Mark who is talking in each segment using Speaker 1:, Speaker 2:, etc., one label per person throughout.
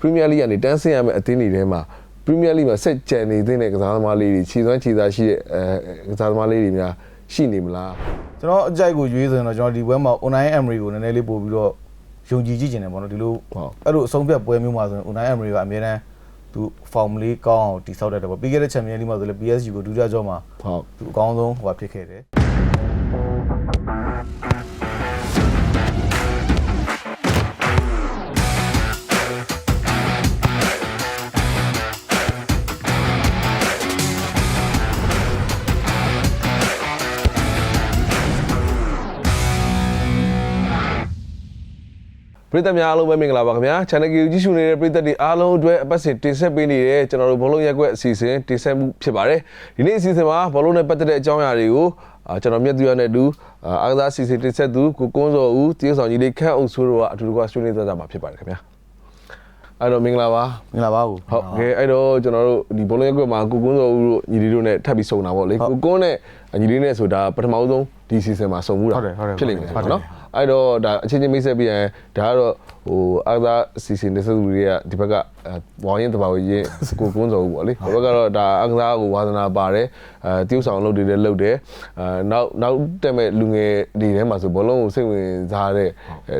Speaker 1: ပရီးမီးယားလိကနေတန်းဆင်းရမယ့်အသင်းတွေထဲမှာပရီးမီးယားလိမှာဆက်ကြံနေတဲ့ကစားသမားလေးတွေခြေသွမ်းခြေသားရှိတဲ့အဲကစားသမားလေးတွေများရှိနေမလား
Speaker 2: ကျွန်တော်အကြိုက်ကိုရွေးဆိုရင်တော့ကျွန်တော်ဒီဘွဲမှာ online Emery ကိုနည်းနည်းလေးပို့ပြီးတော့ယုံကြည်ကြည့်ကျင်တယ်ပေါ့နော်ဒီလိုအဲ့လိုအဆုံးဖြတ်ပွဲမျိုးမှာဆိုရင် online Emery ကအများတန်းသူ form လေးကောင်းအောင်တည်ဆောက်တတ်တယ်ပေါ့ပြီးခဲ့တဲ့ Champions League မှာဆိုလည်း PSG ကိုဒုတိယကြောမှာ
Speaker 1: ဟုတ်
Speaker 2: သူအကောင်းဆုံးဟိုဖြစ်ခဲ့တယ်
Speaker 1: ပရိသတ်များအားလုံးပဲမင်္ဂလာပါခင်ဗျာ channel ကြီးကြည့်ရှုနေတဲ့ပရိသတ်တွေအားလုံးအတွက်အပတ်စဉ်တင်ဆက်ပေးနေတဲ့ကျွန်တော်တို့ဘောလုံးရက်ကွက်အစီအစဉ်တင်ဆက်မှုဖြစ်ပါတယ်ဒီနေ့အစီအစဉ်မှာဘောလုံးနဲ့ပတ်သက်တဲ့အကြောင်းအရာတွေကိုအာကျွန်တော်မြတ်သူရနဲ့အတူအာအားကစားအစီအစဉ်တင်ဆက်သူကိုကုန်းစောဦးတည်ဆောင်ကြီးလေးခန့်အောင်ဆိုးတို့ကအတူတူကဆွေးနွေးသွားကြမှာဖြစ်ပါတယ်ခင်ဗျာအဲ့တော့မင်္ဂလာပါ
Speaker 2: မင်္ဂလာပါကို
Speaker 1: ဟုတ်ကဲအဲ့တော့ကျွန်တော်တို့ဒီဘောလုံးရက်ကွက်မှာကိုကုန်းစောဦးတို့ညီလေးတို့နဲ့ထပ်ပြီးဆုံတာပေါ့လေကိုကုန်းနဲ့ညီလေးနဲ့ဆိုတာပထမဆုံးဒီအစီအစဉ်မှာဆုံမှုတာဖြစ်လိမ့်မယ်နော် အဲ့တော့ဒါအချင်းချင်းမိတ်ဆက်ပြီးရင်ဒါကတော့ဟိုအာသာစီစဉ်တဲ့သူတွေကဒီဘက်ကဝေါင်းရင်တဘာဝရင်ကိုကုန်းစောဘူးပေါ့လေဟိုဘက်ကတော့ဒါအာသာကိုဝါသနာပါတယ်အဲတရုတ်ဆောင်လုပ်တွေလည်းလုပ်တယ်အဲနောက်နောက်တက်မဲ့လူငယ်တွေထဲမှာဆိုဘောလုံးကိုစိတ်ဝင်စားတဲ့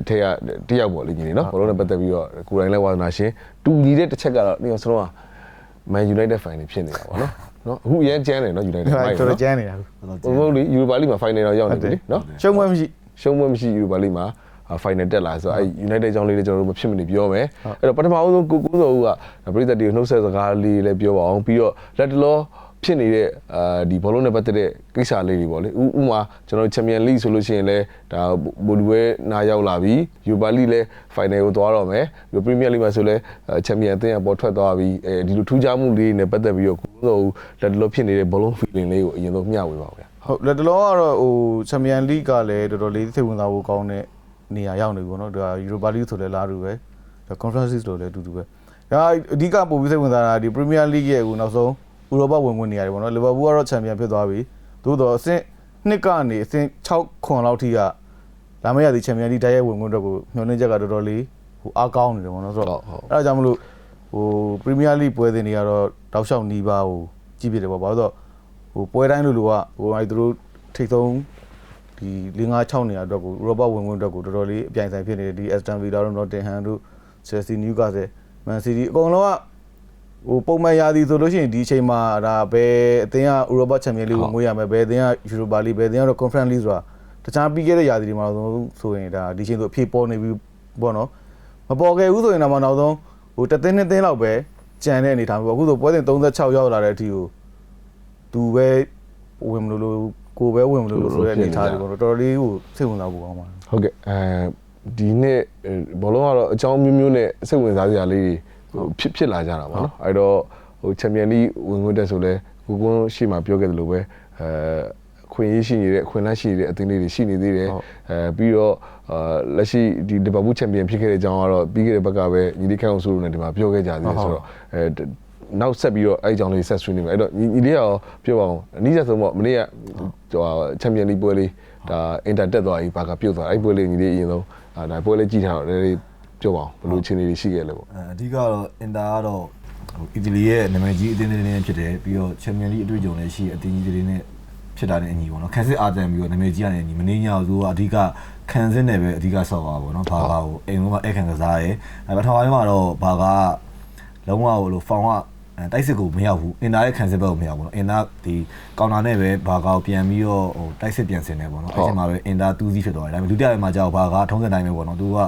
Speaker 1: ထဲကတယောက်ပေါ့လေညီနေနော်ဘောလုံးနဲ့ပတ်သက်ပြီးတော့ကိုယ်တိုင်လည်းဝါသနာရှင်တူညီတဲ့တစ်ချက်ကတော့ဒီအောင်စလုံးက Man United fan တွေဖြစ်နေတာပေါ့နော်နော်အခုအရင်ကျန်းတယ်နော် United
Speaker 2: တော်
Speaker 1: ဖိုင်
Speaker 2: တော်
Speaker 1: နော်
Speaker 2: ကျန်းနေတာကို
Speaker 1: ဘုံဘုံလေး Europa League မှာ final တော့ရောက်နေပြီလေနော်
Speaker 2: ရှုံးပွဲမရှိ
Speaker 1: ရှုံးပွဲမရှိ Europa League မှာ final တက်လာဆိုတော့အဲ United အကြောင်းလေးတွေကျွန်တော်တို့မဖြစ်မနေပြောမယ်အဲ့တော့ပထမအောင်ဆုံးကိုကိုစောဦးကပြည်သက်တွေကိုနှုတ်ဆက်စကားလေးလည်းပြောပါအောင်ပြီးတော့လက်တလောဖြစ်နေတဲ့အာဒီဘောလုံးနဲ့ပတ်သက်တဲ့ကိစ္စလေးတွေပေါ့လေဥဥမာကျွန်တော်ချန်ပီယံလိဆိုလို့ရှိရင်လည်းဒါဘူလူဝဲနာရောက်လာပြီယူပါလိလည်း final ကိုသွားတော့မယ်ပြီးတော့ပရီးမီးယားလိမှာဆိုလည်းချန်ပီယံအသင်းကပေါ်ထွက်သွားပြီအဲဒီလိုထူးခြားမှုလေးနဲ့ပတ်သက်ပြီးတော့ကိုကိုစောဦးလက်တလောဖြစ်နေတဲ့ဘောလုံး feeling လေးကိုအရင်ဆုံးမျှဝေပါဦးဗျာ
Speaker 2: ဟုတ်လက်တလုံးကတော့ဟိုချန်ပီယံလိကလည်းတော်တော်လေးစိတ်ဝင်စားဖို့ကောင်းတဲ့နေရာရောက်နေပြီပေါ့နော်ဒါယူရိုပါလိဆိုလည်းလားတူပဲဒါ conference ဆိုလည်းအတူတူပဲဒါအဓိကပို့ပြီးစိတ်ဝင်စားတာဒီ Premier League ရဲ့အခုနောက်ဆုံးဥရောပဝင်ခွင့်နေရတယ်ပေါ့နော်လီဗာပူးကတော့ချန်ပီယံဖြစ်သွားပြီသို့တော့အဆင့်နှစ်ကနေအဆင့်6ခွန်လောက်ထိကလာမရသည်ချန်ပီယံလိတိုက်ရိုက်ဝင်ခွင့်အတွက်ကိုမျှော်လင့်ချက်ကတော်တော်လေးဟိုအားကောင်းနေတယ်ပေါ့နော်ဆိုတော့အဲဒါကြောင့်မလို့ဟို Premier League ပွဲစဉ်တွေကတော့တောက်လျှောက်နီးပါးဟိုကြည့်ပြတယ်ပေါ့ဘာလို့ဆိုတော့ ဟိုပွဲတိုင်းလိုလိုကဟိုအဲသူတို့ထိတ်ဆုံးဒီ၄၅6နေရာအတွက်ကိုဥရောပဝင်ဝင်အတွက်ကိုတော်တော်လေးအပြိုင်ဆိုင်ဖြစ်နေတယ်ဒီ Aston Villa တို့ Nottingham တို့ Chelsea Newcastle Man City အကုန်လုံးကဟိုပုံမှန်ရာသီဆိုလို့ရှိရင်ဒီအချိန်မှာဒါဘယ်အသင်းကဥရောပချန်ပီယံလိကိုငွေရမယ်ဘယ်အသင်းက Europa League ဘယ်အသင်းကတော့ Conference League ဆိုတာတခြားပြီးခဲ့တဲ့ရာသီတွေမှာဆိုဆိုရင်ဒါဒီချိန်ဆိုအဖြေပေါ်နေပြီပေါ့နော်မပေါ်ခဲ့ဘူးဆိုရင်တော့နောက်ဆုံးဟိုတသင်းနှစ်သင်းလောက်ပဲကြံတဲ့အနေထားမျိုးပေါ့အခုဆိုပွဲစဉ်36ရောက်လာတဲ့အထိကို သူပဲဝင်မလို့လို့ကိုပဲဝင်မလို့လို့ဆိုတဲ့အနေထားတွေပေါ့တော်တော်လေးကိုစိတ်ဝင်စားဖို့ကောင်းပါတယ်
Speaker 1: ဟုတ်ကဲ့အဲဒီနေ့ဘောလုံးကတော့အကြောင်းမျိုးမျိုးနဲ့စိတ်ဝင်စားစရာလေးတွေဖြစ်ဖြစ်လာကြတာပေါ့နော်အဲ့တော့ဟိုချန်ပီယံလိဝင်ဝင်တက်ဆိုလဲကိုကွန်းရှေ့မှာပြောခဲ့သလိုပဲအဲခွင့်ရရှိနေတဲ့အခွင့်အလမ်းရှိနေတဲ့အသင်းလေးတွေရှိနေသေးတယ်အဲပြီးတော့အာလက်ရှိဒီလီဗာပူးချန်ပီယံဖြစ်ခဲ့တဲ့အကြောင်းကတော့ပြီးခဲ့တဲ့ဘက်ကပဲညီလေးခန့်အောင်ဆိုလို့နဲ့ဒီမှာပြောခဲ့ကြသေးတယ်ဆိုတော့အဲ နောက်ဆက်ပြီးတော့အဲ့အကြောင်းလေးဆက်ဆွေးနေမယ်အဲ့တော့ညီညီလေးရောပြောပါအောင်အနည်းဆက်ဆုံးပေါ့မနေ့ကဟိုချန်ပီယံလိပွဲလေးဒါအင်တာတက်သွားပြီဘာကပြုတ်သွားအဲ့ပွဲလေးညီလေးအရင်ဆုံးအာဒါပွဲလေးကြည့်ထားတော့လည်းလေးပြောပါအောင်ဘယ်လိုအခြေအနေတွေရှိခဲ့လဲပေါ့
Speaker 3: အဲအဓိကတော့အင်တာကတော့ဟိုအီတလီရဲ့နာမည်ကြီးအသင်းတွေနဲ့ဖြစ်တယ်ပြီးတော့ချန်ပီယံလိအတွေ့အကြုံလည်းရှိအသင်းကြီးတွေနဲ့ဖြစ်တာနဲ့အညီပေါ့နော်ခန်းစစ်အာတန်ပြီးတော့နာမည်ကြီးရတယ်အညီမင်းညာဆိုကအဓိကခန်းစစ်နဲ့ပဲအဓိကဆောက်ပါပေါ့နော်ဘာကာကိုအိမ်ကအဲ့ခံကစားရဲအဲပထမပိုင်းမှာတော့ဘာကာလုံးဝဟိုလိုဖောင်က တိုက်စစ်ကိုမရောက်ဘူးအင်တာရဲ့ခံစစ်ဘက်ကိုမရောက်ဘူးနော်အင်တာဒီကောင်တာနဲ့ပဲဘာကာကိုပြန်ပြီးတော့ဟိုတိုက်စစ်ပြန်ဆင်တယ်ပေါ့နော်အဲ့ဒီမှာပဲအင်တာ2စီးဖြစ်သွားတယ်ဒါပေမဲ့ဒုတိယပိုင်းမှာကျတော့ဘာကာထုံးစံတိုင်းပဲပေါ့နော်သူက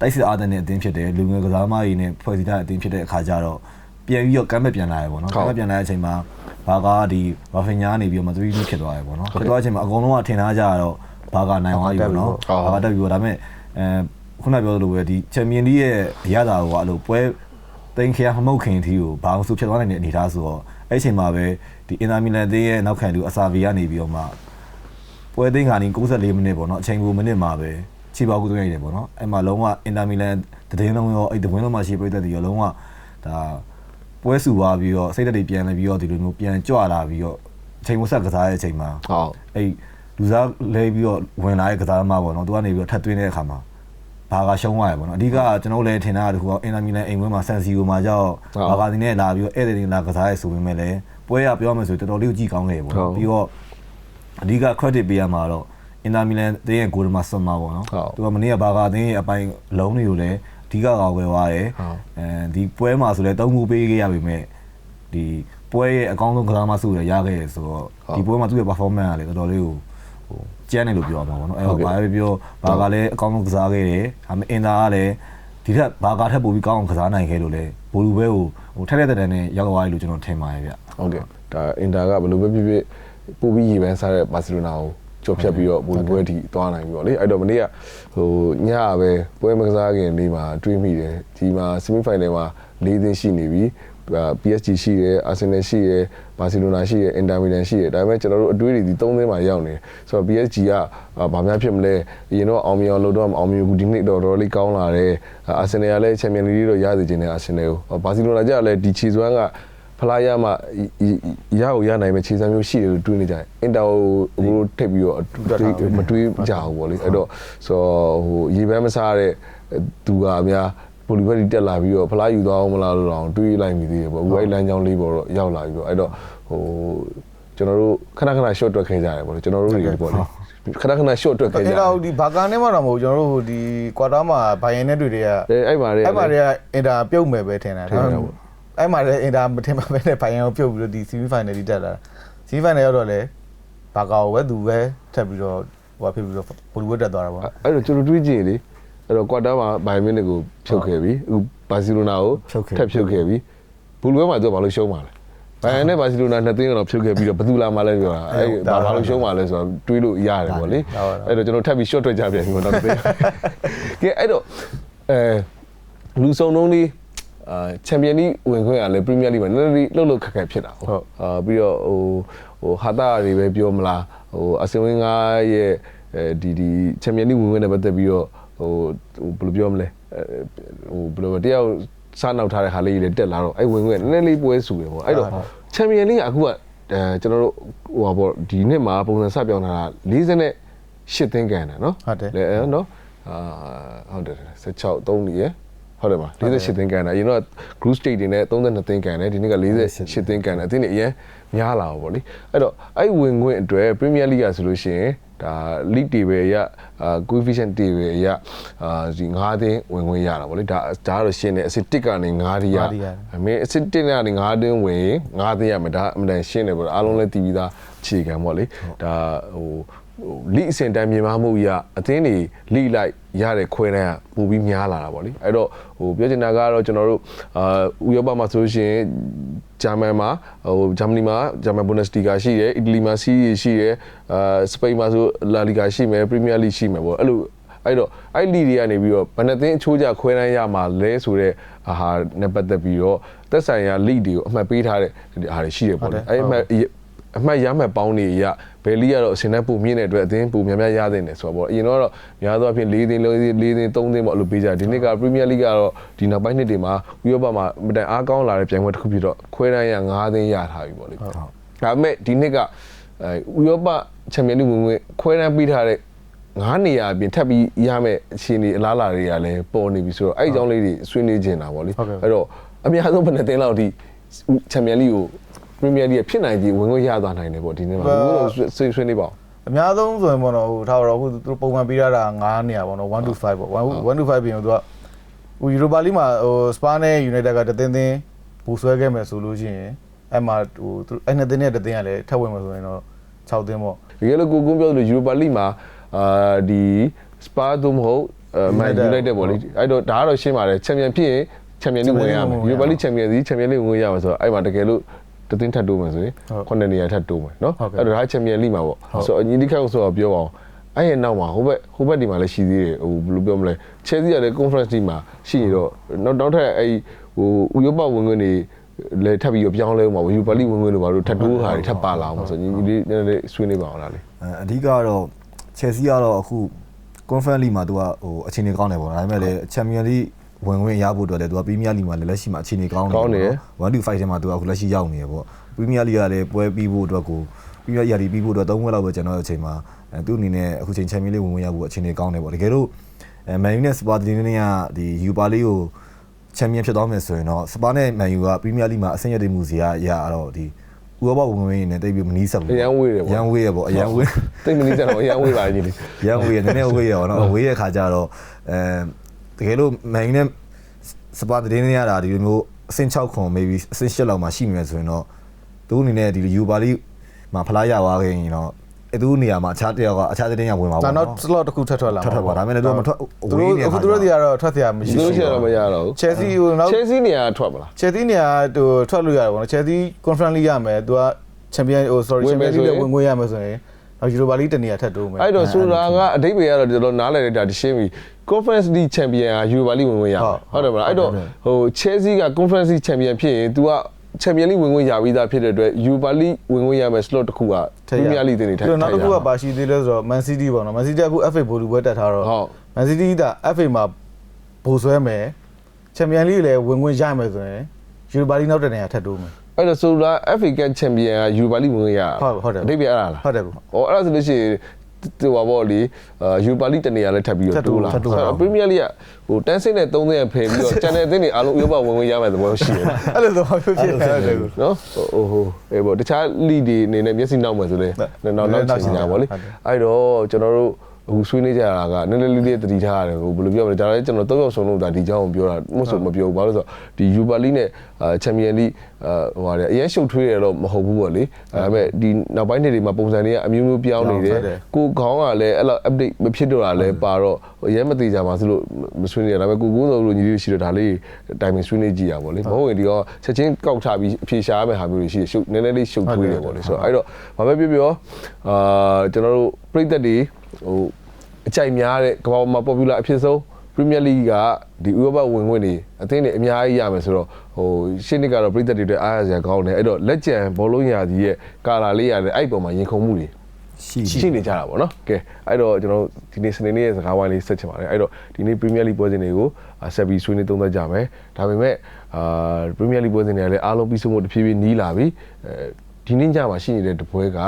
Speaker 3: တိုက်စစ်အာဒန်နဲ့အတင်းဖြစ်တယ်လူငယ်ကစားသမားတွေနဲ့ဖွဲ့စည်းထားတဲ့အတင်းဖြစ်တဲ့အခါကျတော့ပြန်ပြီးတော့ကမ်းမက်ပြန်လာရပေါ့နော်ကမ်းမက်ပြန်လာတဲ့အချိန်မှာဘာကဒီဘာဖင်ညာနေပြီးတော့မ3 D ဖြစ်သွားရပေါ့နော်ဖြစ်သွားတဲ့အချိန်မှာအကုန်လုံးကထင်ထားကြရတော့ဘာကနိုင်သွားပြီပေါ့နော်ဘာကတက်ပြီးတော့ဒါပေမဲ့အဲခုနပြောသလိုပဲဒီချန်ပီယံလိရဲ့အရသာကိုအဲ့လိုပွဲ တင်ခရမဟုတ်ခင်အထိကိုဘာအောင်ဆိုဖြစ်သွားနိုင်တဲ့အနေအထားဆိုတော့အဲ့အချိန်မှာပဲဒီအင်တာမီလန်အသင်းရဲ့နောက်ခံလူအစာဗီကနေပြီးတော့မှပွဲသိမ်းကနေ94မိနစ်ပေါ့နော်အချိန်ကိုမိနစ်မှာပဲခြေပေါက်ကူသွင်းရတယ်ပေါ့နော်အဲ့မှာလုံးဝအင်တာမီလန်တည်င်းလုံးရောအဲ့တဝင်းလုံးမှာရှိပြိသက်တွေရောလုံးဝဒါပွဲစုသွားပြီးတော့စိတ်သက်တွေပြန်လာပြီးတော့ဒီလိုမျိုးပြန်ကြွလာပြီးတော့အချိန်မဆက်ကစားတဲ့အချိန်မှာ
Speaker 1: ဟုတ်
Speaker 3: အဲ့လူစားလဲပြီးတော့ဝင်လာတဲ့ကစားသမားပေါ့နော်သူကနေပြီးတော့ထပ်သွင်းတဲ့အခါမှာ ဘာကရှုံးသွားရပေါ့နော်အဓိကကျွန်တော်လည်းထင်တာတခုကအင်တာမီလန်အိမ်ဝင်းမှာဆန်စီယိုမှာကြောက်ဘာကာဒီနဲ့လာပြီးတော့ဧည့်သည်တွေလာကစားရဲဆိုပေမဲ့လည်းပွဲရပြောမယ်ဆိုတော်တော်လေးကိုကြည့်ကောင်းခဲ့ပေါ့နော်ပြီးတော့အဓိက credit ပေးရမှာတော့အင်တာမီလန်တင်းရဲ့ဂိုးဒမဆမ်မာပေါ့နော်သူကမနေ့ကဘာကာတင်းရဲ့အပိုင်းလုံးတွေကိုလည်းအဓိကကောက်ွယ်သွားတယ်အဲဒီပွဲမှာဆိုလည်းသုံးခုပေးခဲ့ရပေမဲ့ဒီပွဲရဲ့အကောင်းဆုံးကစားမဆုရရခဲ့ရဆိုတော့ဒီပွဲမှာသူ့ရဲ့ performance ကလည်းတော်တော်လေးကိုဟို ကျန်းတယ်လို့ပြောရမှာပေါ့နော်အဲ့တော့ဘာပဲပြောဘာကလည်းအကောင်းဆုံးကစားခဲ့တယ်ဒါပေမဲ့အင်တာကလည်းဒီထက်ဘာကထက်ပိုပြီးကောင်းအောင်ကစားနိုင်ခဲ့လို့လေဘိုလူဘဲကိုဟိုထက်တဲ့တဲ့နဲ့ရောက်သွားပြီလို့ကျွန်တော်ထင်ပါတယ်ဗျ
Speaker 1: ဟုတ်ကဲ့ဒါအင်တာကဘယ်လိုပဲဖြစ်ဖြစ်ပို့ပြီးရေပန်းစားတဲ့ဘာစီလိုနာကိုကြော်ဖြတ်ပြီးတော့ဘူပွဲတီသွားနိုင်ပြီပေါ့လေအဲ့တော့မနေ့ကဟိုညပဲပွဲမကစားခင်နေ့မှာတွေးမိတယ်ဒီမှာ semi final မှာ၄သင်းရှိနေပြီ PSG ရှိတယ်အာဆင်နယ်ရှိတယ်ဘာစီလိုနာရှိတယ်အင်တာမီလန်ရှိတယ်ဒါပေမဲ့ကျွန်တော်တို့အတွေးတွေဒီ၃သင်းမှာရောက်နေတယ်ဆိုတော့ PSG ကဘာများဖြစ်မလဲအရင်တော့အောင်မြင်အောင်လုပ်တော့အောင်မြင်ဘူးဒီနေ့တော့တော်တော်လေးကောင်းလာတယ်အာဆင်နယ်ကလည်းချန်ပီယံလိတော့ရစေချင်တယ်အာဆင်နယ်ကိုဘာစီလိုနာကျတော့လည်းဒီချီစွမ်းကဖလားရမှရကိုရနိုင်မဲ့ခြေစမ်းမျိုးရှိတယ်လို့တွေးနေကြတယ်အင်တာကိုအခုထိပ်ပြီးတော့မတွေးကြဘူးပေါ့လေအဲ့တော့ဆိုတော့ဟိုရေပန်းမစားတဲ့သူကအများ ပိုလီဘက်တီတက်လာပြီးတော့ဖလားယူသွားအောင်မလားလို့တော့တွေးလိုက်မိသေးတယ်ပေါ့အခုအဲ့လမ်းကြောင်းလေးပေါ်တော့ရောက်လာပြီးတော့အဲ့တော့ဟိုကျွန်တော်တို့ခဏခဏ short တွက်ခဲ့ကြတယ်ပေါ့လေကျွန်တော်တို့တွေပေါ့လေခဏခဏ short တွက်ခဲ့ကြ
Speaker 2: အဲ့
Speaker 1: တယ်
Speaker 2: တော့ဒီဘာကာနဲ့မှတော့မဟုတ်ကျွန်တော်တို့ဒီကွာတာမှာဘိုင်ယန်နဲ့တွေ့တွေက
Speaker 1: အဲအဲ့ပါလေ
Speaker 2: အဲ့မှာတည်းကအင်တာပြုတ်မယ်ပဲထင်တာ
Speaker 1: ထင်တယ်ပေါ့
Speaker 2: အဲ့မှာလည်းအင်တာမထင်မှပဲနဲ့ဘိုင်ယန်ကိုပြုတ်ပြီးတော့ဒီ semi final ကြီးတက်လာတာ semi final ရောက်တော့လေဘာကာကိုပဲသူပဲထပ်ပြီးတော့ဟိုဖြစ်ပြီးတော့ဘူလူဝတ်တက်သွားတာပေါ့
Speaker 1: အဲ့တော့ကျွန်တော်တွေးကြည့်လေ အဲ့တော့ကွာတာမှာဘိုင်မင်းကိုဖြုတ်ခဲ့ပြီအခုဘာစီလိုနာကိုထပ်ဖြုတ်ခဲ့ပြီဘူလူဘဲမှာသူကဘာလို့ရှုံးမှာလဲဘိုင်ယန်နဲ့ဘာစီလိုနာနှစ်သင်းကတော့ဖြုတ်ခဲ့ပြီးတော့ဘယ်သူလာမှလဲပြောတာအဲ့ဘာဘာလို့ရှုံးမှာလဲဆိုတော့တွေးလို့ရတယ်ပေါ့လေအဲ့တော့ကျွန်တော်ထပ်ပြီး short ထွက်ကြပြန်ပြီတော့တစ်သိန်းကဲအဲ့တော့အဲလူစုံလုံးလေးအာချန်ပီယံလိဝင်ခွင့်ကလည်းပရီးမီးယားလိမှာနည်းနည်းလေးလှုပ်လှုပ်ခက်ခက်ဖြစ်တာဟုတ်အာပြီးတော့ဟိုဟိုဟာတာတွေပဲပြောမလားဟိုအစင်ဝင်းကားရဲ့အဲဒီဒီချန်ပီယံလိဝင်ခွင့်နဲ့ပတ်သက်ပြီးတော့ ဟိုဟိုဘယ်လိုပြောမလဲဟိုဘယ်လိုတယောက်စားနောက်ထားတဲ့ခါလေးကြီးလည်းတက်လာတော့အဲ့ဝင်ခွင့်နည်းနည်းလေးပွဲဆူတယ်ပေါ့အဲ့တော့ချန်ပီယံလိကအခုကအဲကျွန်တော်တို့ဟိုပါပေါ့ဒီနှစ်မှာပုံစံစပြောင်းလာတာ40နဲ့8သင်းကန်တယ်နော်
Speaker 2: ဟုတ်တယ်
Speaker 1: လေအဲနော်အာဟုတ်တယ်16 3နေရဟုတ်တယ်ပါ48သင်းကန်တယ်အရင်တော့ group stage တွေနဲ့32သင်းကန်တယ်ဒီနေ့က48သင်းကန်တယ်အသင်းတွေအရင် များလာပါဗောလေအဲ့တော့အဲ့ဝင်ခွင့်အတွက် Premier League ကဆိုလို့ရှိရင်ဒါ league တွေပဲရအာ coefficient တွေပဲရအာဒီ9သင်းဝင်ခွင့်ရတာဗောလေဒါဒါကတော့ရှင်းတယ်အစစ်1ကနေ9တိရအမေအစစ်1ကနေ9သင်းဝင်9သင်းရမှာဒါအမှန်တန်ရှင်းတယ်ဗောအားလုံးလည်းတည်ပြီးသားခြေခံဗောလေဒါဟို ဟိုလိအစင်တန်းမြင်မမှုရအသင်းတွေလိလိုက်ရတဲ့ခွဲတန်းကပိုပြီးများလာတာပေါ့လေအဲ့တော့ဟိုပြောချင်တာကတော့ကျွန်တော်တို့အာဥရောပမှာဆိုလို့ရှိရင်ဂျာမန်မှာဟိုဂျာမနီမှာဂျာမန်ဘွန်ဒက်စတီကာရှိတယ်အီတလီမှာစီးရီရှိတယ်အာစပိန်မှာဆိုလာလီဂါရှိမယ်ပရီးမီးယားလိရှိမယ်ပေါ့အဲ့လိုအဲ့တော့အဲ့လီတွေကနေပြီးတော့ဘယ်နှသင်းအချိုးကျခွဲတန်းရမှာလဲဆိုတဲ့အာဟာနဲ့ပတ်သက်ပြီးတော့သက်ဆိုင်ရာလိတွေကိုအမှတ်ပေးထားတဲ့ဟာတွေရှိတယ်ပေါ့လေအဲ့အမှတ်အမှတ်ရမှတ်ပေါင်းနေရ ဘယ်လီကတော့အစင်နဲ့ပုံမြင့်တဲ့အတွက်အသင်းပုံများများရတဲ့နေဆိုတော့ပေါ့အရင်တော့များသောအားဖြင့်၄သင်း၄သင်း၄သင်း၃သင်းပေါ့အဲ့လိုပေးကြတယ်ဒီနှစ်ကပရီးမီးယားလိကတော့ဒီနောက်ပိုင်းနှစ်တွေမှာဥရောပမှာမတန်အားကောင်းလာတဲ့ပြိုင်ပွဲတစ်ခုဖြစ်တော့ခွဲတန်းရ၅သင်းရထားပြီပေါ့လေဒါပေမဲ့ဒီနှစ်ကအဲဥရောပချန်ပီယံလိဝင်ဝင်ခွဲတန်းပေးထားတဲ့ငါးနေရာအပြင်ထပ်ပြီးရမယ့်အခြေအနေအလားအလာတွေကလည်းပေါ်နေပြီဆိုတော့အဲ့ဒီအကြောင်းလေးတွေဆွေးနွေးချင်တာပေါ့လေအဲ့တော့အများဆုံးဘယ်နှစ်သင်းလောက်ဒီချန်ပီယံလိကို ပရီးမီးယားလိဖြစ်နိုင်ကြီးဝင်ခွင့်ရသွားနိုင်တယ်ပေါ့ဒီနေ့မှာဘယ်လိုဆွေးဆွေးနေပါဦး
Speaker 2: အများဆုံးဆိုရင်ပေါ့နော်ဟိုထားတော့အခုသူတို့ပုံမှန်ပေးရတာ9နေရာပေါ့နော်1 to 5ပေါ့1 to 5ပြင်တော့သူကဟိုယူရိုပါလိမှာဟိုစပါနဲ့ယူနိုက်တက်ကတသင်းသင်းဘူဆွဲခဲ့မယ်ဆိုလို့ရှိရင်အဲ့မှာဟိုသူအဲ့နှစ်သင်းနဲ့တသင်းကလည်းထပ်ဝင်မှာဆိုရင်တော့6သင်းပေါ့
Speaker 1: တကယ်လို့ကိုကုန်းပြောလို့ယူရိုပါလိမှာအာဒီစပါသို့မဟုတ်မန်ယူနိုက်တက်ပေါ့လေအဲ့တော့ဒါကတော့ရှင်းပါတယ်ချန်ပီယံဖြစ်ရင်ချန်ပီယံလိဝင်ရမယ်ယူရိုပါလိချန်ပီယံစီချန်ပီယံလိဝင်ခွင့်ရမှာဆိုတော့အဲ့မှာတကယ်လို့ တသင်းထပ်တိုးမယ်ဆိုရင်ခုနှစ်နေရာထပ်တိုးမယ်နော်အဲ့တော့ဒါချန်ပီယံလိမှာပေါ့ဆိုတော့အညီတိခက်ဆိုတော့ပြောပါအောင်အဲ့ရဲ့နောက်မှာဟိုဘက်ဟိုဘက်ဒီမှာလည်းရှိသေးတယ်ဟိုဘယ်လိုပြောမလဲချဲစီကလည်း conference ဒီမှာရှိနေတော့နောက်နောက်ထပ်အဲ့ဟိုဥရောပဝင်ခွင့်တွေလဲထပ်ပြီးပြောင်းလဲမှာယူပါလိဝင်ခွင့်တို့ဘာလို့ထပ်တိုးဟာတွေထပ်ပါလာအောင်ဆိုညီညီလေးနည်းနည်းဆွေးနေပါအောင်လားလေ
Speaker 3: အဲအဓိကတော့ Chelsea ကတော့အခု Conference League မှာသူကဟိုအခြေအနေကောင်းတယ်ပေါ့ဒါပေမဲ့လည်း Champions League ဝင်ဝင်ရဖို့အတွက်လည်းသူက Premier League မှာလည်းလက်ရှိမှာအခြေအနေကောင်းနေ1 to 5ထဲမှာသူကအခုလက်ရှိရောက်နေရပေါ့ Premier League ကလည်းပွဲပြီးဖို့အတွက်ကို Premier League ပြီးဖို့အတွက်၃ပွဲလောက်ပဲကျွန်တော်အချိန်မှာသူ့အနေနဲ့အခုချိန် Champions League ဝင်ဝင်ရဖို့အခြေအနေကောင်းတယ်ပေါ့တကယ်လို့အဲမန်ယူနဲ့စပါဒီနေကဒီယူပါလီကိုချန်ပီယံဖြစ်သွားမယ်ဆိုရင်တော့စပါနဲ့မန်ယူကပရီးမီးယားလိမှာအဆင့်ရတဲ့မူစီကရတော့ဒီဥရောပဝင်ဝင်နဲ့တိတ်ပြီးမနီးဆက်ဘူး
Speaker 1: အရန်ဝေးတယ်ပေါ့
Speaker 3: ရန်ဝေးရပေါ့အရန်ဝေး
Speaker 1: တိတ်မနီးကြတော့အရန်ဝေးပါကြီးလေ
Speaker 3: ရန်ဝေးရနည်းနည်းဝေးရပါတော့ဝေးရခါကျတော့အဲ တကယ်လို့ main နဲ့စပါသတင်းတွေရတာဒီလိုမျိုးအဆင့်6ခွန် maybe အဆင့်7လောက်မှရှိမယ်ဆိုရင်တော့သူအနေနဲ့ဒီယူပါလိမှာဖလားရသွားခင်တော့အဲသူနေရာမှာအခြားတယောက်ကအခြားသတင်းရဝင်ပါ
Speaker 2: ဘူး။
Speaker 3: ဒါ
Speaker 2: တော့ slot တစ်ခုထွက်ထွက်လာမှာ။
Speaker 3: ထွက်ထွက်ပါဒါပေမဲ့သူကမထွက်
Speaker 2: သူတို့အခုသူတို့တွေကတော့ထွက်စရာမရှိ
Speaker 1: ဘူး။သူ
Speaker 2: တို့
Speaker 1: ကတော့မရတော့ဘူး။
Speaker 2: Chelsea ကိုနောက်
Speaker 1: Chelsea နေရာထွက်မလား။
Speaker 2: Chelsea နေရာဟိုထွက်လို့ရတယ်ပေါ့နော်။ Chelsea Conference League ရမယ်။ तू က Champion ဟို sorry Champions League ဝင်ခွင့်ရမယ်ဆိုရင် နောက် Europa League တနေရာထပ်တိုးမယ်
Speaker 1: အဲ့တော့ဆိုတာကအတိတ်ပဲကတော့ကျွန်တော်နားလည်လိုက်တာဒီရှင်းပြီ Conference League Champion က Europa League ဝင်ဝင်ရ
Speaker 2: ဟုတ်
Speaker 1: ဟုတ်တယ်မလားအဲ့တော့
Speaker 2: ဟုတ်တယ်
Speaker 1: ဟို Chelsea က Conference League Champion ဖြစ်ရင် तू က Champion League ဝင်ဝင်ရပြီးသားဖြစ်တဲ့အတွက် Europa League ဝင်ဝင်ရမယ် slot တစ်ခုက Premier League တင်နေထိုင်
Speaker 2: ပြီးတော့နောက်တစ်ခုကပါရှိသေးလဲဆိုတော့ Man City ပေါ့နော် Man City ကအခု FA ဘောလူပွဲတက်ထားတော့
Speaker 1: ဟုတ်
Speaker 2: Man City က FA မှာဘိုးဆွဲမယ် Champion League လည်းဝင်ခွင့်ရမယ်ဆိုရင် Europa League နောက်တနေရာထပ်တိုးမယ်
Speaker 1: အဲ့တော့ဆိုတာ FA Cup Champion က Europa League ဝင်ဝင်ရတာ
Speaker 2: ဟုတ်ဟုတ်တယ်
Speaker 1: အတိတ်ပဲအဲ့ဒါလား
Speaker 2: ဟုတ်တယ်ဗျ
Speaker 1: ဟောအဲ့ဒါဆိုလို့ရှိရင်တူပါပေါ့လေအာ Europa League တနေရာလည်းထပ်ပြီး
Speaker 2: ထပ်
Speaker 1: တော့
Speaker 2: တိုး
Speaker 1: တိုးလာ
Speaker 2: ထပ်တိုးလာ
Speaker 1: အဲ့တော့ Premier League ကဟိုတန်းစင်းနဲ့3သင်းဖယ်ပြီးတော့ channel အသင်းတွေအားလုံး Europa ဝင်ဝင်ရမယ်သဘောရှိတယ်
Speaker 2: အဲ့လိုတော့ဖြစ်ဖြစ်တယ်တယ်ကို
Speaker 1: နော်ဟိုဟိုအေးပေါ့တခြားလီတွေအနေနဲ့မျက်စိနောက်မယ်ဆိုလဲ
Speaker 2: ဟုတ်
Speaker 1: နောက်နောက်
Speaker 2: နောက်
Speaker 1: ချင်ကြပါဗောလေ
Speaker 2: ဟုတ်တယ်
Speaker 1: အဲ့တော့ကျွန်တော်တို့အခုဆွေးနွေးကြတာကနည်းနည်းလေးလေးတတိထားရတယ်ဟိုဘယ်လိုပြောမလဲဒါလည်းကျွန်တော်တော့ရောက်ဆုံးလို့ဒါဒီကြောင်းကိုပြောတာမဟုတ်ဆိုမပြောဘူးဘာလို့လဲဆိုတော့ဒီ Europa League နဲ့အာ Champion League အာ ဟိုဟာလေအရင်ရှုပ်ထွေးရတော့မဟုတ်ဘူးပေါ့လေဒါပေမဲ့ဒီနောက်ပိုင်းနှစ်တွေမှာပုံစံတွေကအမျိုးမျိုးပြောင်းနေတယ်
Speaker 2: ဟုတ်တယ်
Speaker 1: ကိုခေါင်းကလည်းအဲ့လို update မဖြစ်တော့တာလည်းပါတော့အရင်မသေးကြပါစလို့မဆွေးနွေးရဒါပေမဲ့ကိုကိုးစောလို့ညီလေးရှိတော့ဒါလေးတိုင်ပင်ဆွေးနွေးကြည့်ရပါဗောလေမဟုတ်ရင်ဒီတော့ချက်ချင်းကောက်ချပြီးအဖြေရှာရမယ့်ဟာမျိုးတွေရှိတယ်ရှုပ်နည်းနည်းလေးရှုပ်ထွေးတယ်ဗောလေဆိုတော့အဲ့တော့ဘာပဲပြောပြောအာကျွန်တော်တို့ပြည်သက်တွေဟိုအကြိုက်များတဲ့ကမ္ဘာပေါ်မှာ popular အဖြစ်ဆုံး Premier League ကဒီဥရောပဝင်ဝင်တွေအသင်းတွေအများကြီးရမယ်ဆိုတော့ဟိုရှင်းနစ်ကတော့ပြည်သက်တွေအတွက်အားရစရာကောင်းတယ်အဲ့တော့လက်ကျန်ဘောလုံးရာသီရဲ့ကာလာလေးရတယ်အဲ့ဒီပုံမှာရင်ခုန်မှုတွေ
Speaker 3: ရှိ
Speaker 1: ရှိနေကြတာပေါ့နော်ကဲအဲ့တော့ကျွန်တော်တို့ဒီနေ့စနေနေ့ရဲ့စကားဝိုင်းလေးဆက်ချင်ပါတယ်အဲ့တော့ဒီနေ့ Premier League ပွဲစဉ်တွေကိုအာဆက်ပြီးဆွေးနွေးသုံးသပ်ကြမယ်ဒါပေမဲ့အာ Premier League ပွဲစဉ်တွေကလည်းအားလုံးပြီးဆုံးမှုတဖြည်းဖြည်းနီးလာပြီအဲဒီနေ့ညမှာရှိနေတဲ့တပွဲက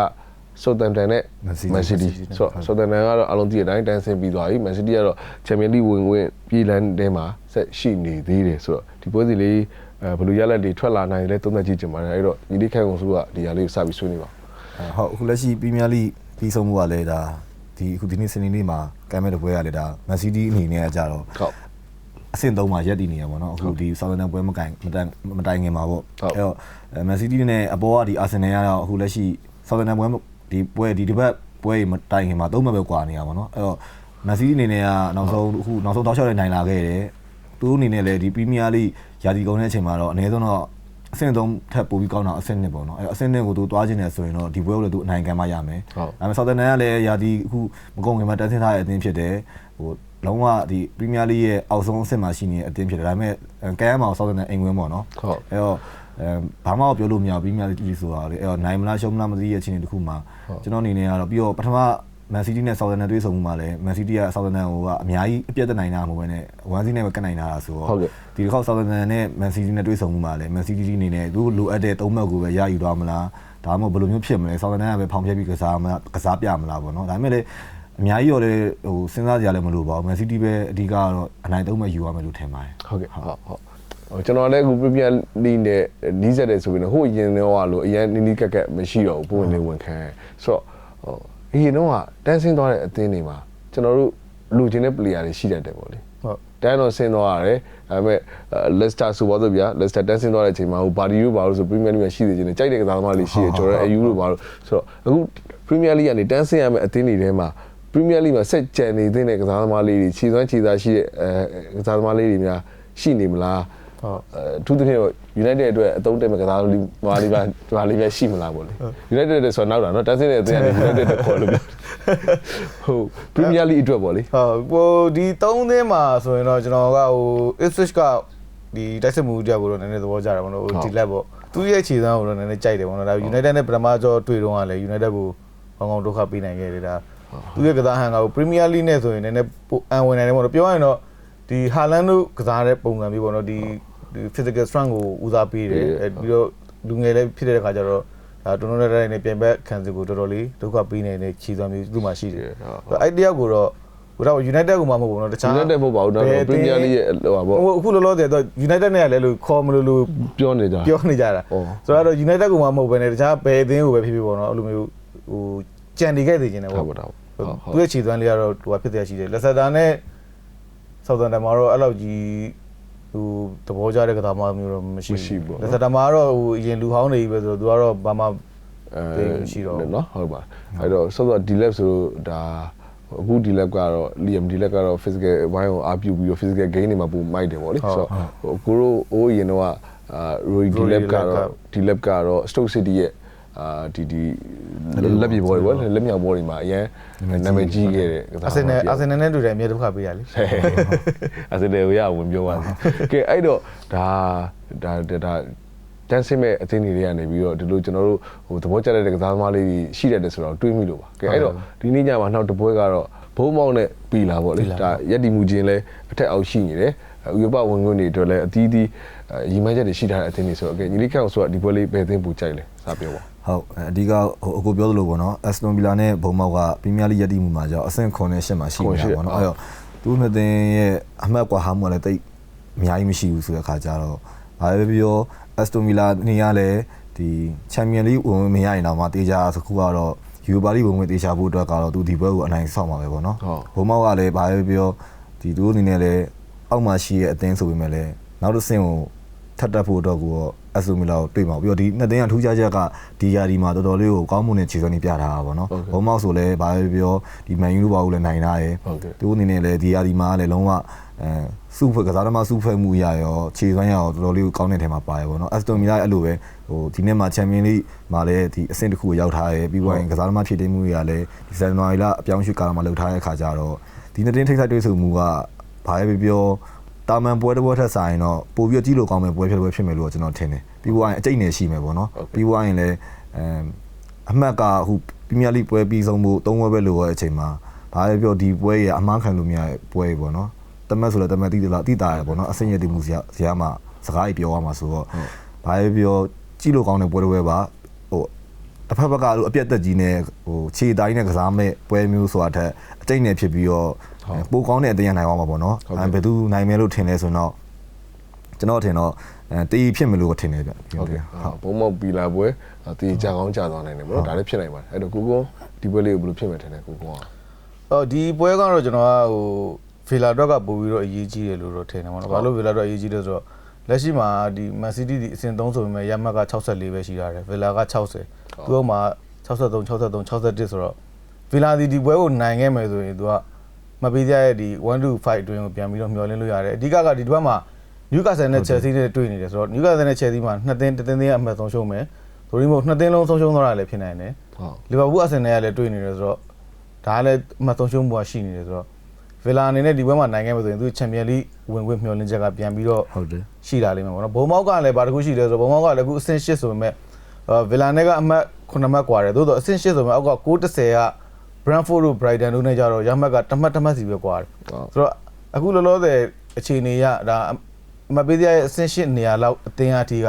Speaker 1: Southampton နဲ့
Speaker 3: Man City
Speaker 1: Man City ဆိုတော့ Southampton ကတော့အားလုံးသိတဲ့အတိုင်းတန်းဆင်းပြီးသွားပြီ Man City ကတော့ Champions League ဝင်ဝင်ပြည်လန်းထဲမှာဆက်ရှိနေသေးတယ်ဆိုတော့ဒီပွဲစဉ်လေးအဲဘယ်လိုရလက်တွေထွက်လာနိုင်လဲသုံးသပ်ကြည့်ကြပါမယ်အဲ့တော့ဒီနေ့ခိုင်ကုန်စုကဒီဟာလေးကိုစပြီးဆွေးနွေးပါ
Speaker 3: ဟုတ်အခုလက်ရှိပရီးမီးယားလိပြီးဆုံးမှုကလည်းဒါဒီအခုဒီနေ့စနေနေ့မှာကမ်းမဲ့တဲ့ပွဲကလည်းဒါမန်စီးတီးအနေနဲ့ကကြတော့
Speaker 1: ဟုတ်
Speaker 3: အဆင့်3မှာရက်တည်နေရပါတော့အခုဒီဆောင်းတန်ပွဲမတိုင်မတိုင်မတိုင်ခင်မှာပေါ့
Speaker 1: ဟုတ်
Speaker 3: အဲ့တော့မန်စီးတီးနဲ့အပေါ်ကဒီအာဆင်နယ်ကတော့အခုလက်ရှိဆောင်းတန်ပွဲ ဒီပွဲဒီတစ်ပတ်ပွဲမတိုင်ခင်မှာသုံးမှတ်ပဲကွာနေရပါတော့အဲ့တော့မန်စီးတီးအနေနဲ့ကနောက်ဆုံးအခုနောက်ဆုံးတောက်လျှောက်နေနိုင်လာခဲ့တယ်သူတို့အနေနဲ့လည်းဒီပရီးမီးယားလိရာသီကုန်တဲ့အချိန်မှာတော့အနည်းဆုံးတော့အဆင့်3ထပ်ပို့ပြီးကောင်းတာအဆင့်1ပေါ့နော်အဲ့တော့အဆင့်1ကိုသူသွားခြင်းနဲ့ဆိုရင်တော့ဒီပွဲကိုလည်းသူအနိုင်ခံမှရမယ်
Speaker 1: ဟုတ်
Speaker 3: ဒါပေမဲ့ဆော်သန်နန်ကလည်းယာဒီအခုမကုန်ခင်မှာတက်ဆင်းထားတဲ့အသင်းဖြစ်တယ်ဟိုလုံးဝဒီပရီးမီးယားလိရဲ့အောက်ဆုံးအဆင့်မှာရှိနေတဲ့အသင်းဖြစ်တယ်ဒါပေမဲ့ကဲရမှာဆော်သန်နန်အိမ်ဝင်ပေါ့နော်
Speaker 1: ဟုတ်
Speaker 3: အဲ့တော့ အဲဘာမှပြောလို့မရဘူးပရီးမီးယားလိဆိုတာလေအဲ့တော့နိုင်မလားရှုံးမလားမသိရဲ့အခြေအနေတစ်ခုမှာကျွန်တော်အနေနဲ့ကတော့ပြီးတော့ပထမမန်စီးတီးနဲ့ဆော်သန်နန်တွေ့ဆုံမှုမှာလည်းမန်စီးတီးကဆော်သန်နန်ကိုကအများကြီးအပြတ်သက်နိုင်တာမဟုတ်ဘဲနဲ့ဝမ်စီးနဲ့ပဲကတ်နိုင်တာဆိုတော့
Speaker 1: ဟုတ်ကဲ့
Speaker 3: ဒီတစ်ခေါက်ဆော်သန်နန်နဲ့မန်စီးတီးနဲ့တွေ့ဆုံမှုမှာလည်းမန်စီးတီးအနေနဲ့သူလိုအပ်တဲ့သုံးမှတ်ကိုပဲရယူသွားမလားဒါမှမဟုတ်ဘယ်လိုမျိုးဖြစ်မလဲဆော်သန်နန်ကပဲဖောင်ဖြက်ပြီးကစားမလားကစားပြမလားပေါ့နော်ဒါပေမဲ့လည်းအများကြီးရောလည်းဟိုစဉ်းစားကြရလည်းမလိုပါဘူးမန်စီးတီးပဲအဓိကကတော့အနိုင်သုံးမှတ်ယူရမယ်လို့ထင်ပါတယ်
Speaker 1: ဟုတ်ကဲ့ဟုတ်ဟုတ်ဟို ကျွန်တော်လည်းအခု Premier League နဲ့နီးစပ်တယ်ဆိုပြီးတော့ဟိုအရင်တော့လို့အရင်နီးနီးကက်ကက်မရှိတော့ဘူးပုံဝင်နေဝင်ခံဆိုတော့ဟိုအရင်တော့တန်းဆင်းသွားတဲ့အသင်းတွေမှာကျွန်တော်တို့လူချင်းတဲ့ player တွေရှိတတ်တယ်ပေါ့လေ
Speaker 2: ဟုတ်
Speaker 1: တန်းတော့ဆင်းသွားရတယ်ဒါပေမဲ့ Leicester ဆိုပါတော့ဗျာ Leicester တန်းဆင်းသွားတဲ့အချိန်မှာဟို Bardi တို့ဘာလို့ဆို Premier League မှာရှိနေခြင်းနဲ့ကြိုက်တဲ့ကစားသမားလေးရှိရကျော်ရဲအယူတို့ဘာလို့ဆိုတော့အခု Premier League ကနေတန်းဆင်းရမယ့်အသင်းတွေထဲမှာ Premier League မှာဆက်ကြံနေတဲ့ကစားသမားလေးတွေခြေစွမ်းခြေသားရှိတဲ့အဲကစားသမားလေးတွေများရှိနေမလား
Speaker 2: ဟုတ်
Speaker 1: အဲသူတို့တော့ United အတွက်အသုံးတက်မဲ့ကစားလေးမာလေးပါမာလေးပဲရှိမလားပေါ့လေ United အတွက်ဆိုတော့နောက်တာနော်တန်းဆင်းတဲ့အသင်းကနေ United အတွက်ခေါ်လို့ပြောဟုတ် Premier League အတွက်ပေါ့လေ
Speaker 2: ဟုတ်ဟိုဒီ၃သင်းမှာဆိုရင်တော့ကျွန်တော်ကဟို Ipswich ကဒီတိုက်စစ်မှုကြောက်ကိုတော့နည်းနည်းသဘောကျတာပေါ့နော်ဟိုဒီလက်ပေါ့သူရဲ့ခြေစမ်းကိုတော့နည်းနည်းကြိုက်တယ်ပေါ့နော်ဒါ United နဲ့ပထမကြောတွေ့တော့ကလည်း United ကိုကောင်းကောင်းဒုက္ခပေးနိုင်ခဲ့တယ်ဒါသူရဲ့ကစားဟန်ကဟို Premier League နဲ့ဆိုရင်နည်းနည်းပိုအန်ဝင်နိုင်တယ်ပေါ့နော်ပြောရရင်တော့ဒီ Haaland တို့ကစားတဲ့ပုံစံမျိုးပေါ့နော်ဒီဒီ physical strength ကိုဦးစားပေးတယ်အဲပြီးတော့လူငယ်လည်းဖြစ်တဲ့ခါကျတော့ဒါတော်တော်လေးနဲ့ပြင်ပခံစစ်ကိုတော်တော်လေးဒုက္ခပေးနေတဲ့ခြေစမ်းမျိုးသူ့မှာရှိတယ်
Speaker 1: ဟုတ်
Speaker 2: အဲ့တယောက်ကိုတော့ ဟိုတော့ United ကမှမဟုတ်ဘူးเนาะတခြား
Speaker 1: United မဟုတ်ပါဘူးတော့
Speaker 2: ဘယ်အသင်း
Speaker 1: Premier League ရဲ့ဟိုပါပေါ့
Speaker 2: ဟိုအခုလောလောဆယ်တော့ United နဲ့ကလည်းလို့ခေါ်မလို့လို့
Speaker 1: ပြောနေကြ
Speaker 2: ပြောနေကြတာ
Speaker 1: အော်
Speaker 2: ဆိုတော့ United ကမှမဟုတ်ဘဲနဲ့တခြားဘယ်အသင်းကိုပဲဖြစ်ဖြစ်ပေါ့เนาะအဲ့လိုမျိုးဟိုကြံနေခဲ့သေးခြင်းတယ်
Speaker 1: ဟုတ်
Speaker 2: ပေါ့
Speaker 1: ပါတော့
Speaker 2: သူ
Speaker 1: ဟုတ်ဟုတ် ့ရဲ့
Speaker 2: ခြေသွမ်းလေးကတော့ဟိုဖြစ်တဲ့အရှိတယ်လက်ဆက်တာနဲ့ဆောက်တန်တမှာတော့အဲ့လောက်ကြီး ဟိုသဘောကျတဲ့ကစားမမျိုးတော့မရှိ
Speaker 1: မရှိဘူးပေါ့နော်
Speaker 2: လက်ဆက်တာမှာတော့ဟိုအရင်လူဟောင်းနေပြီပဲဆိုတော့သူကတော့ဘာမှ
Speaker 1: အဲ
Speaker 2: သိမရှိတော့ဘူး
Speaker 1: เนาะဟုတ်ပါအဲ့တော့ဆော့ဆော့ D-Lab ဆိုတော့ဒါအခု D-Lab ကတော့ Liam D-Lab ကတော့ physical ဝိုင်းကိုအားပြုပြီးတော့ physical gain တွေမှာပုံမိုက်တယ်ပေါ့လေ
Speaker 2: ဟုတ်
Speaker 1: ဆိုတော့ဟိုကိုရိုအိုးရင်တော့အာ Roy
Speaker 2: Roy
Speaker 1: D-Lab
Speaker 2: D-Lab
Speaker 1: ကတော့ D-Lab ကတော့ Stoke City ရဲ့ အာဒီဒီလက်ပြဘောတွေပေါ့လက်မြောက်ဘောတွေမှာအရင်နာမည်ကြီးခဲ့တဲ့ကစား
Speaker 2: အာဆင်နယ်အာဆင်နယ်နဲ့တွေ့တယ်အမြဲဒုက္ခပေးရလေ
Speaker 1: အဲ့ဒါလည်းရဝင်ပြောပါစေကဲအဲ့တော့ဒါဒါဒါတန်းစင်မဲ့အသင်းတွေတွေကနေပြီးတော့ဒီလိုကျွန်တော်တို့ဟိုသဘောကျတဲ့ကစားသမားလေးတွေရှိတယ်ဆိုတော့တွေးမိလို့ပါကဲအဲ့တော့ဒီနေ့ညမှာနောက်တစ်ပွဲကတော့ဘုံမောင်းနဲ့ပြီလာပေါ့လေဒါရက်ဒီမူချင်းလဲအထက်အောက်ရှိနေတယ်ဥရောပဝင်ခွင့်တွေအတွက်လည်းအသီးသီးရီမန်းချက်တွေရှိထားတဲ့အသင်းတွေဆိုတော့ကဲညီလေးခန့်အောင်ဆိုတော့ဒီပွဲလေးဘယ်အသင်းပူကြိုက်လဲစပြောပါ
Speaker 3: ဟုတ်အဓိကဟိုအကိုပြောသလိုပေါ့နော်အက်စတွန်ဗီလာနဲ့ဘုံမောက်ကပရီးမီးယားလိရည်မှုမှာကြောင့်အဆင့်9နဲ့10မှာရှိနေတာပေါ့နော်အဲ့တော့သူနှစ်သင်းရဲ့အမှတ်ကွာဟာမှုကလည်းတိတ်အများကြီးမရှိဘူးဆိုတဲ့ခါကျတော့ဘာပဲပြောအက်စတွန်ဗီလာနေရလဲဒီချန်ပီယံလိဝင်မရရင်တော့မှတေချာစခုကတော့ယူပါလိဝင်ဝင်တေချာဖို့အတွက်ကတော့သူဒီဘက်ကိုအနိုင်ဆောက်မှာပဲပေါ့နော်ဘုံမောက်ကလည်းဘာပဲပြောဒီသူတို့အနေနဲ့လည်းအောက်မှာရှိရဲ့အသင်းဆိုပေမဲ့လည်းနောက်တစ်ဆင့်ကို ထပ်တက်ဖို့အတွက်ကိုအဆူမီလာကိုတွေ့မှာပြီးတော့ဒီနှစ်သင်းကထူးခြားချက်ကဒီယာဒီမှာတော်တော်လေးကိုကောင်းမွန်တဲ့ခြေစွမ်းတွေပြထားတာပေါ့နော်ဘုံမောက်ဆိုလည်းဘာပဲပြောဒီမန်ယူလိုပါဘူးလည်းနိုင်တာရယ်
Speaker 1: ဟုတ်ကဲ့
Speaker 3: သူအနေနဲ့လည်းဒီယာဒီမှာလည်းလုံးဝအဲစုဖွဲ့ကစားသမားစုဖွဲ့မှုရရောခြေစွမ်းရရောတော်တော်လေးကိုကောင်းတဲ့ထဲမှာပါရယ်ပေါ့နော်အက်စတိုမီလာအဲ့လိုပဲဟိုဒီနေ့မှာချန်ပီယံလိမှာလည်းဒီအဆင့်တစ်ခုကိုရောက်ထားရယ်ပြီးတော့ရင်ကစားသမားဖြည့်တင်းမှုရလည်းဒီဇန်နဝါရီလအပြောင်းရွှေ့ကာလမှာလုပ်ထားတဲ့ခါကျတော့ဒီနှစ်တင်းထိပ်ထိုက်တွေ့ဆုံမှုကဘာပဲပြော တာမန်ပွဲတစ်ပွဲထက်ဆိုင်တော့ပို့ပြီးကြီးလို့ကောင်းမဲ့ပွဲဖြစ်ပွဲဖြစ်မယ်လို့ကျွန်တော်ထင်တယ်ပြီးတော့ရင်အကျိတ်နယ်ရှိမယ်ပေါ့နော်ပြီးတော့ရင်လည်းအမ်အမှတ်ကဟိုပရီးမီးယားလိပွဲပြီးဆုံးဖို့၃ပွဲပဲလိုရတဲ့အချိန်မှာဘာပဲပြောဒီပွဲရအမားခံလို့မရတဲ့ပွဲပေါ့နော်တမက်ဆိုလည်းတမက်တိတလားတိတာရပေါ့နော်အစင်ရည်တည်မှုဇာဇာမှာစကားကြီးပြောရမှာဆိုတော့ဘာပဲပြောကြည့်လို့ကောင်းတဲ့ပွဲတစ်ပွဲပါဟိုတစ်ဖက်ဘက်ကလို့အပြက်သက်ကြီးနဲ့ဟိုခြေတိုင်းနဲ့ကစားမဲ့ပွဲမျိုးဆိုတာထက်အကျိတ်နဲ့ဖြစ်ပြီးတော့ ပိုကောင်းတဲ့အတင်းရနိုင်အောင်ပါပေါ့နော်အဲဘယ်သူနိုင်မယ်လို့ထင်လဲဆိုတော့ကျွန်တော်ထင်တော့အဲတီးဖြစ်မလို့ထင်တယ်ဗျ
Speaker 1: ဟုတ်ကဲ့ဘုံမောက်ပြီလာပွဲတေးကြကောင်းကြသွားနိုင်တယ်ပေါ့နော်ဒါလည်းဖြစ်နိုင်ပါတယ်အဲ့တော့ကိုကုန်းဒီပွဲလေးကိုဘယ်လိုဖြစ်မယ်ထင်လဲကိုကုန်းက
Speaker 2: အော်ဒီပွဲကတော့ကျွန်တော်ကဟိုဗီလာတော့ကပို့ပြီးတော့အရေးကြီးတယ်လို့တော့ထင်တယ်ပေါ့နော်ဘာလို့ဗီလာတော့အရေးကြီးလဲဆိုတော့လက်ရှိမှာဒီမန်စီးတီးဒီအဆင့်3ဆိုပေမဲ့ရမတ်က64ပဲရှိထားတယ်ဗီလာက60သူတို့မှာ63 63 61ဆိုတော့ဗီလာဒီဒီပွဲကိုနိုင်ခဲ့မယ်ဆိုရင်သူက မပေးကြရဲ့ဒီ1 to 5အတွင်းကိုပြန်ပြီးတော့မျှော်လင့်လို့ရတယ်အဓိကကဒီတစ်ပတ်မှာနယူကာဆယ်နဲ့ချယ်ဆီနဲ့တွေ့နေတယ်ဆိုတော့နယူကာဆယ်နဲ့ချယ်ဆီမှာနှစ်သင်းတစ်သင်းသင်းကအမှတ်ဆုံးရှုံးမယ်ဒိုရီမို့နှစ်သင်းလုံးဆုံးရှုံးသွားတာလည်းဖြစ်နိုင်တယ်
Speaker 1: ဟုတ်
Speaker 2: လီဗာပူးအာဆင်နယ်ကလည်းတွေ့နေတယ်ဆိုတော့ဒါကလည်းအမှတ်ဆုံးရှုံးမှုကရှိနေတယ်ဆိုတော့ဗီလာအနေနဲ့ဒီပွဲမှာနိုင်ခဲ့မယ်ဆိုရင်သူချန်ပီယံလိဝင်ခွင့်မျှော်လင့်ချက်ကပြန်ပြီးတော့
Speaker 3: ဟုတ်တယ်
Speaker 2: ရှိလာလိမ့်မယ်ပေါ့နော်ဘုံမောက်ကလည်းဘာတစ်ခုရှိတယ်ဆိုတော့ဘုံမောက်ကလည်းအခုအဆင့်8ဆိုပေမဲ့အာဗီလာနဲ့ကအမှတ်9မှတ်กว่าတယ်သို့တော့အဆင့်8ဆိုပေမဲ့အောက်က630က Brentford တို့ Brighton တို့နဲ့ကြတော့ရမှတ်ကတမတ်တမတ်စီပဲကွာဆိုတော့အခုလောလောဆယ်အခြေအနေရဒါမပေးသေးတဲ့အဆင့်ရှစ်နေရာလောက်အတင်းအထိက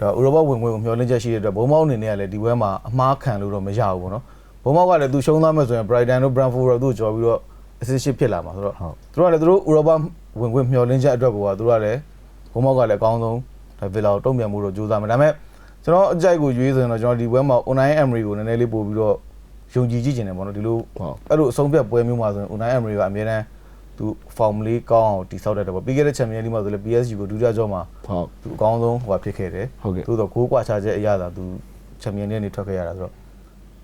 Speaker 2: တော့ဥရောပဝင်ငွေကိုမျှော်လင့်ချက်ရှိတဲ့အတွက်ဘုံမောက်အနေနဲ့ကလည်းဒီဘက်မှာအမှားခံလို့တော့မရဘူးပေါ့နော်ဘုံမောက်ကလည်းသူရှုံးသွားမယ်ဆိုရင် Brighton တို့ Brentford တို့သူ့ကိုကြော်ပြီးတော့အဆင့်ရှစ်ဖြစ်လာမှာဆိုတော့သူတို့ကလည်းသူတို့ဥရောပဝင်ငွေမျှော်လင့်ချက်အတွက်ကိုကသူတို့ကလည်းဘုံမောက်ကလည်းအကောင်းဆုံးဒါဗီလာကိုတုံ့ပြန်မှုတော့ကြိုးစားမယ်ဒါပေမဲ့ကျွန်တော်အကြိုက်ကိုရွေးဆိုရင်တော့ကျွန်တော်ဒီဘက်မှာ online emery ကိုနည်းနည်းလေးပို့ပြီးတော့ ယုံကြည်ကြည့်ကျင်တယ်ပေါ့နော်ဒီလိုအဲ့လိုအဆုံးဖြတ်ပွဲမျိုးမှာဆိုရင် Unai Emery ကအမြဲတမ်းသူ form လေးကောင်းအောင်တည်ဆောက်တတ်တယ်ပေါ့ပြီးခဲ့တဲ့ Champions League မှာဆိုလည်း PSG ကိုဒုတိယကြောမှာ
Speaker 1: ဟုတ်
Speaker 2: သူအကောင်းဆုံးဟိုဟာဖြစ်ခဲ့တယ်
Speaker 1: ဟုတ်ကဲ့
Speaker 2: သို့တော့ကိုးကွာချချက်အရသာသူချန်ပီယံနဲ့နေထွက်ခဲ့ရတာဆိုတော့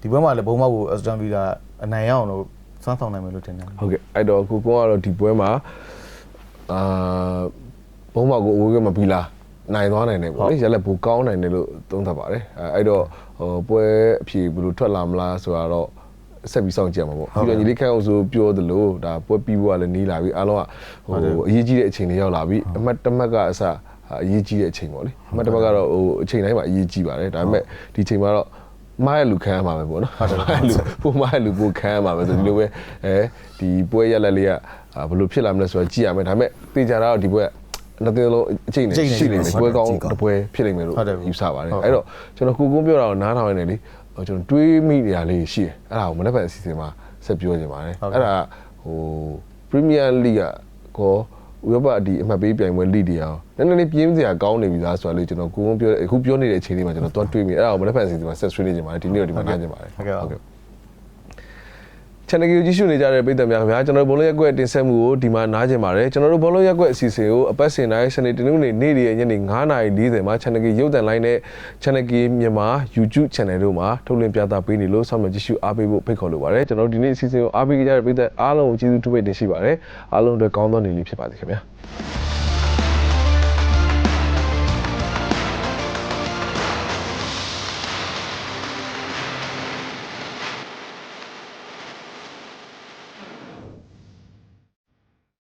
Speaker 2: ဒီဘက်မှာလည်းဘုံမောက်ကိုအက်စတန်ဗီလာအနိုင်ရအောင်လို့စွမ်းဆောင်နိုင်မယ်လို့ထင်တယ်
Speaker 1: ဟုတ်ကဲ့အဲ့တော့ကိုကုန်းကတော့ဒီပွဲမှာအာဘုံမောက်ကိုအဝေးကမပြီလာ နိုင်သွားနိုင်တယ်ပေါ့လေရလက်ဘူကောင်းနိုင်တယ်လို့သုံးသပ်ပါတယ်အဲအဲ့တော့ဟိုပွဲအဖြေဘယ်လိုထွက်လာမလားဆိုတာတော့ဆက်ပြီးစောင့်ကြည့်ရမှာပေါ့ပြီးတော့ညီလေးခန့်အောင်ဆိုပြောသလိုဒါပွဲပြီးဖို့ကလည်းနီးလာပြီအားလုံးကဟိုအရေးကြီးတဲ့အချိန်တွေရောက်လာပြီအမှတ်တစ်မှတ်ကအစအရေးကြီးတဲ့အချိန်ပေါ့လေအမှတ်တစ်မှတ်ကတော့ဟိုအချိန်တိုင်းမှာအရေးကြီးပါတယ်ဒါပေမဲ့ဒီအချိန်မှာတော့မားရလူခံရမှာပဲပေါ့နော်ဟုတ်တယ်လူပိုမားရလူပိုခံရမှာပဲဆိုဒီလိုပဲအဲဒီပွဲရက်လက်လေးကဘယ်လိုဖြစ်လာမလဲဆိုတော့ကြည့်ရမယ်ဒါပေမဲ့တေချာတော့ဒီပွဲက နှစ်သင်းလုံးအချိန်နဲ့ရှိနေတယ်ပွဲကောင်းတစ်ပွဲဖြစ်နေမယ်လို့ယူဆပါတယ်အဲ့တော့ကျွန်တော်ကိုကုန်းပြောတာကိုနားထောင်နေတယ်လေကျွန်တော်တွေးမိနေရလေးရှိတယ်အဲ့ဒါကိုမနေ့ကစီစဉ်မှာဆက်ပြောချင်ပါတယ်အဲ့ဒါဟဟို Premier League ကကောဥရောပဒီအမှတ်ပေးပြိုင်ပွဲလိတွေအောင်နည်းနည်းလေးပြင်းစရာကောင်းနေပြီလားဆိုတာလေးကျွန်တော်ကိုကုန်းပြောအခုပြောနေတဲ့အချိန်လေးမှာကျွန်တော်သွားတွေးမိအဲ့ဒါကိုမနေ့ဖက်အစီအစဉ်မှာဆက်ဆွေးနေကြပါမယ်ဒီနေ့တော့ဒီမှာနားကြပါမယ်
Speaker 2: ဟုတ်ကဲ့ပါ
Speaker 1: channel ကိုကြည့်ရှုနေကြတဲ့ပရိသတ်များခင်ဗျာကျွန်တော်တို့ဘောလုံးရက်ကွက်တင်ဆက်မှုကိုဒီမှာနားကျင်ပါတယ်ကျွန်တော်တို့ဘောလုံးရက်ကွက်အစီအစဉ်ကိုအပတ်စဉ်တိုင်းစနေတနင်္ဂနွေနေ့ရက်ညနေ9:40မှာ channel ကြီးရုပ်သံလိုင်းနဲ့ channel ကြီးမြန်မာ YouTube channel တို့မှာထုတ်လွှင့်ပြသပေးနေလို့ဆောင်းမြကြည့်ရှုအားပေးဖို့ဖိတ်ခေါ်လိုပါတယ်ကျွန်တော်တို့ဒီနေ့အစီအစဉ်ကိုအားပေးကြတဲ့ပရိသတ်အားလုံးကိုကျေးဇူးတင်ပိတ်တင်ရှိပါတယ်အားလုံးအတွက်ကောင်းသောနေ့လေးဖြစ်ပါစေခင်ဗျာ